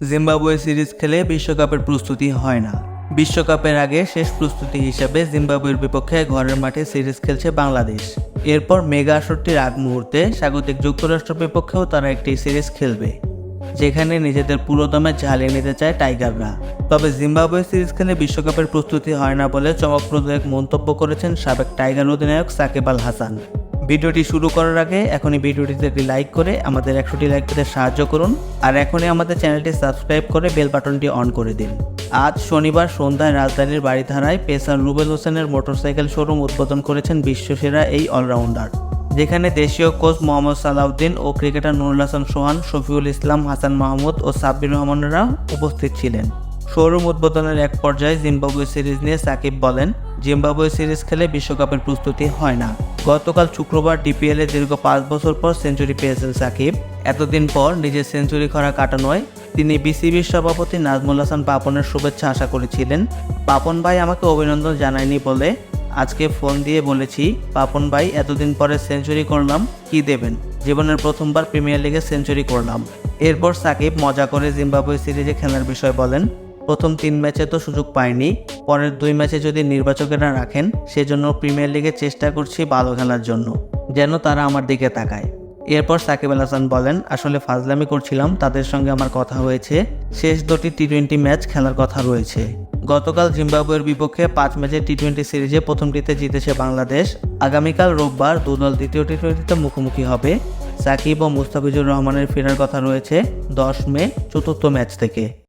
Zimbabwe series খেলে বিশ্বকাপের প্রস্তুতি হয় না। বিশ্বকাপের আগে শেষ প্রস্তুতি হিসেবে জিম্বাবুয়ের বিপক্ষে ঘরের মাঠে সিরিজ খেলছে বাংলাদেশ। এরপর মেগা আসরটির আগ মুহূর্তে স্বাগতিক যুক্তরাষ্ট্রের বিপক্ষেও তারা একটি সিরিজ খেলবে, যেখানে নিজেদের পুরোদমে ঝালিয়ে নিতে চায় টাইগাররা। তবে জিম্বাবুয়ে সিরিজ খেলে বিশ্বকাপের প্রস্তুতি হয় না বলে চমকপ্রদ এক মন্তব্য করেছেন সাবেক টাইগার অধিনায়ক সাকিব আল হাসান। ভিডিওটি শুরু করার আগে এখনই ভিডিওটিতে একটি লাইক করে আমাদের একশোটি লাইক পেতে সাহায্য করুন। আর এখনই আমাদের চ্যানেলটি সাবস্ক্রাইব করে বেল বাটনটি অন করে দিন। আজ শনিবার সন্ধ্যায় রাজধানীর বাড়িধারায় পেসার রুবেল হোসেনের মোটরসাইকেল শোরুম উদ্বোধন করেছেন বিশ্বসেরা এই অলরাউন্ডার যেখানে দেশীয় কোচ মোহাম্মদ সালাউদ্দিন ও ক্রিকেটার নুরুল হাসান সোহান, শফিউল ইসলাম, হাসান মাহমুদ ও সাব্বির রহমানরা উপস্থিত ছিলেন। শোরুম উদ্বোধনের এক পর্যায়ে জিম্বাবুয়ে সিরিজ নিয়ে সাকিব বলেন জিম্বাবুয়ে সিরিজ খেলে বিশ্বকাপের প্রস্তুতি হয় না। গতকাল শুক্রবার ডিপিএলে দীর্ঘ পাঁচ বছর পর সেঞ্চুরি পেয়েছেন সাকিব। এতদিন পর নিজের সেঞ্চুরি করা কাটানোয় তিনি বিসিবির সভাপতি নাজমুল হাসান পাপনের শুভেচ্ছা আশা করেছিলেন। পাপন ভাই আমাকে অভিনন্দন জানায়নি বলে আজকে ফোন দিয়ে বলেছি, পাপন ভাই, এতদিন পরে সেঞ্চুরি করলাম, কি দেবেন? জীবনের প্রথমবার প্রিমিয়ার লিগে সেঞ্চুরি করলাম। এরপর সাকিব মজা করে জিম্বাবুয়ে সিরিজে খেলার বিষয় বলেন প্রথম তিন ম্যাচে তো সুযোগ পায়নি। পরের দুই ম্যাচে যদি নির্বাচকেরা রাখেন, সেজন্য প্রিমিয়ার লিগে চেষ্টা করছি ভালো খেলার জন্য, যেন তারা আমার দিকে তাকায়। এরপর সাকিব আল হাসান বলেন, আসলে ফাজলামি করছিলাম, তাদের সঙ্গে আমার কথা হয়েছে। শেষ দুটি টি টোয়েন্টি ম্যাচ খেলার কথা রয়েছে। গতকাল জিম্বাবুয়ের বিপক্ষে পাঁচ ম্যাচের টি টোয়েন্টি সিরিজে প্রথমটিতে জিতেছে বাংলাদেশ। আগামীকাল রোববার দুদল দ্বিতীয় টি টোয়েন্টিতে মুখোমুখি হবে। সাকিব ও মুস্তাফিজুর রহমানের ফেরার কথা রয়েছে দশ মে চতুর্থ ম্যাচ থেকে।